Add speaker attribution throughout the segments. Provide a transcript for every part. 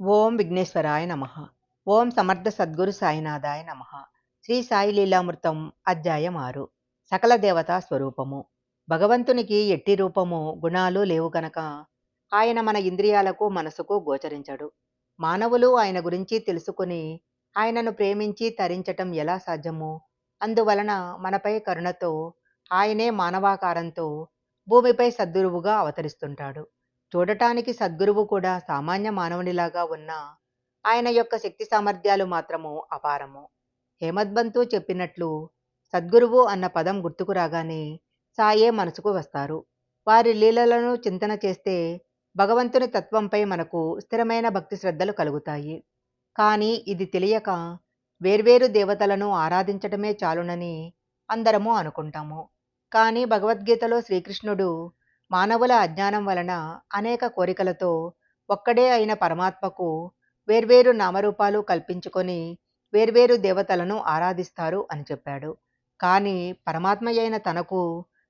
Speaker 1: ఓం విఘ్నేశ్వరాయ నమ. ఓం సమర్థ సద్గురు సాయినాథాయ నమ. శ్రీ సాయి లీలామృతం అధ్యాయం ఆరు. సకల దేవతా స్వరూపము. భగవంతునికి ఎట్టి రూపము గుణాలు లేవు కనుక ఆయన మన ఇంద్రియాలకు మనసుకు గోచరించడు. మానవులు ఆయన గురించి తెలుసుకుని ఆయనను ప్రేమించి తరించటం ఎలా సాధ్యము? అందువలన మనపై కరుణతో ఆయనే మానవాకారంతో భూమిపై సద్దురువుగా అవతరిస్తుంటాడు. చూడటానికి సద్గురువు కూడా సామాన్య మానవునిలాగా ఉన్న ఆయన యొక్క శక్తి సామర్థ్యాలు మాత్రము అపారము. హేమద్బంతు చెప్పినట్లు సద్గురువు అన్న పదం గుర్తుకు రాగానే సాయే మనసుకు వస్తారు. వారి లీలలను చింతన చేస్తే భగవంతుని తత్వంపై మనకు స్థిరమైన భక్తి శ్రద్ధలు కలుగుతాయి. కానీ ఇది తెలియక వేర్వేరు దేవతలను ఆరాధించటమే చాలునని అందరము అనుకుంటాము. కానీ భగవద్గీతలో శ్రీకృష్ణుడు మానవుల అజ్ఞానం వలన అనేక కోరికలతో ఒక్కడే అయిన పరమాత్మకు వేర్వేరు నామరూపాలు కల్పించుకొని వేర్వేరు దేవతలను ఆరాధిస్తారు అని చెప్పాడు. కానీ పరమాత్మయైన తనకు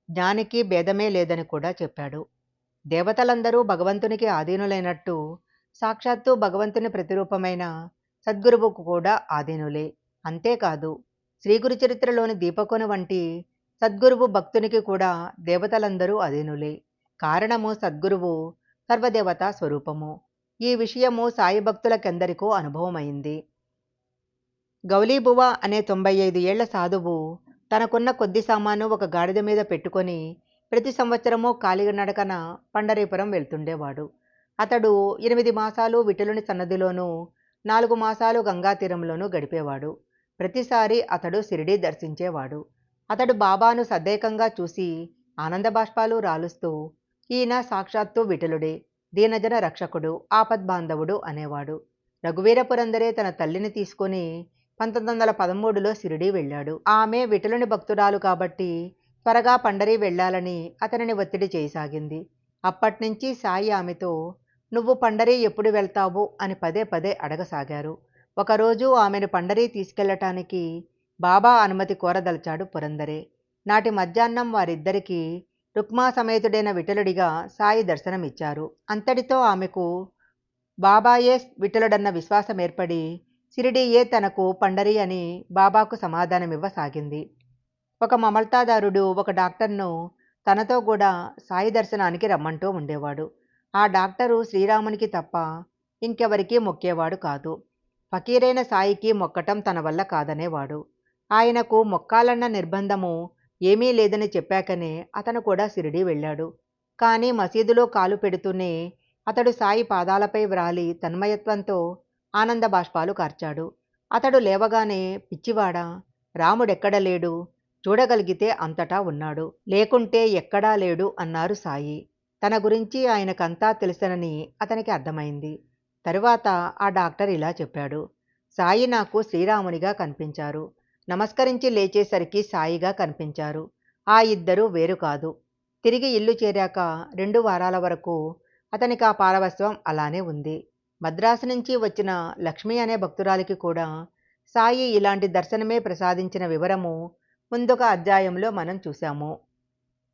Speaker 1: జ్ఞానికి భేదమే లేదని కూడా చెప్పాడు. దేవతలందరూ భగవంతునికి ఆధీనులైనట్టు సాక్షాత్తు భగవంతుని ప్రతిరూపమైన సద్గురువుకు కూడా ఆధీనులే. అంతేకాదు శ్రీగురు చరిత్రలోని దీపకుని వంటి సద్గురువు భక్తునికి కూడా దేవతలందరూ అధీనులే కారణము సద్గురువు సర్వదేవతా స్వరూపము. ఈ విషయము సాయిభక్తులకెందరికో అనుభవమైంది. గౌలీబువ అనే తొంభై ఐదు ఏళ్ళ సాధువు తనకున్న కొద్ది సామాను ఒక గాడిద మీద పెట్టుకొని ప్రతి సంవత్సరము కాలినడకన పండరీపురం వెళ్తుండేవాడు. అతడు ఎనిమిది మాసాలు విఠలుని సన్నదిలోనూ నాలుగు మాసాలు గంగా తీరంలోనూ గడిపేవాడు. ప్రతిసారి అతడు షిరిడీ దర్శించేవాడు. అతడు బాబాను సదేకంగా చూసి ఆనందబాష్పాలు రాలుస్తూ ఈయన సాక్షాత్తు విఠలుడే దీనజన రక్షకుడు ఆపద్బాంధవుడు అనేవాడు. రఘువీరపురందరే తన తల్లిని తీసుకుని పంతొమ్మిది వందల పదమూడులో షిరిడీ వెళ్ళాడు. ఆమె విఠలుని భక్తురాలు కాబట్టి త్వరగా పండరి వెళ్ళాలని అతనిని ఒత్తిడి చేయసాగింది. అప్పట్నుంచి సాయి ఆమెతో నువ్వు పండరి ఎప్పుడు వెళ్తావు? అని పదే పదే అడగసాగారు. ఒకరోజు ఆమెను పండరీ తీసుకెళ్ళటానికి బాబా అనుమతి కోరదలిచాడు పురందరే. నాటి మధ్యాహ్నం వారిద్దరికీ రుక్మా సమేతుడైన విఠలుడిగా సాయి దర్శనమిచ్చారు. అంతటితో ఆమెకు బాబాయే విఠలుడన్న విశ్వాసం ఏర్పడి సిరిడియే తనకు పండరి అని బాబాకు సమాధానమివ్వసాగింది. ఒక మమల్తాదారుడు ఒక డాక్టర్ను తనతో కూడా సాయి దర్శనానికి రమ్మంటూ ఉండేవాడు. ఆ డాక్టరు శ్రీరామునికి తప్ప ఇంకెవరికీ మొక్కేవాడు కాదు. ఫకీరైన సాయికి మొక్కటం తన వల్ల కాదనేవాడు. ఆయనకు మొక్కాలన్న నిర్బంధము ఏమీ లేదని చెప్పాకనే అతను కూడా సిరిడి వెళ్ళాడు. కానీ మసీదులో కాలు పెడుతూనే అతడు సాయి పాదాలపై వ్రాలి తన్మయత్వంతో ఆనంద బాష్పాలు కార్చాడు. అతడు లేవగానే పిచ్చివాడా రాముడెక్కడ లేడు? చూడగలిగితే అంతటా ఉన్నాడు. లేకుంటే ఎక్కడా లేడు అన్నారు సాయి. తన గురించి ఆయనకంతా తెలుసనని అతనికి అర్థమైంది. తరువాత ఆ డాక్టర్ ఇలా చెప్పాడు. సాయి నాకు శ్రీరామునిగా కనిపించారు. నమస్కరించి లేచేసరికి సాయిగా కనిపించారు. ఆ ఇద్దరూ వేరు కాదు. తిరిగి ఇల్లు చేరాక రెండు వారాల వరకు అతనికి ఆ పారవస్వం అలానే ఉంది. మద్రాసు నుంచి వచ్చిన లక్ష్మి అనే భక్తురాలికి కూడా సాయి ఇలాంటి దర్శనమే ప్రసాదించిన వివరము ముందొక అధ్యాయంలో మనం చూశాము.